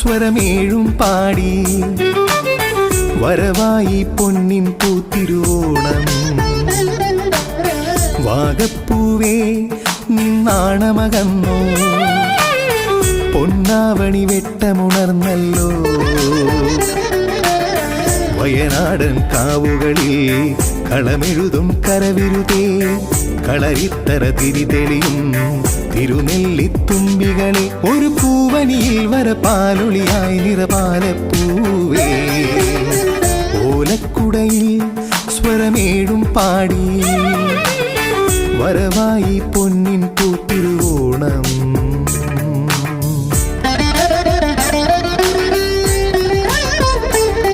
സ്വരമേഴും പാടി. വരവായി പൊന്നിൻ പൂത്തിരുവോണം. വാഗപ്പൂവേ നിന്നാണമകന്നോ പൊന്നാവണി വെട്ടമുണർന്നല്ലോ. വയനാടൻ കാവുകളിൽ കളമെഴുതും കരവിരുതേ. കളരിത്തര തിരിതെളിയും തിരുനെല്ലിത്തുമ്പികളെ ഒരു പൂവനിയിൽ വര പാലൊളിയായി നിറപാലപ്പൂവേ. ഓലക്കുടയിൽ സ്വരമേഴും പാടി. വരവായി പൊന്നിൻ പൂത്തിരുവോണം.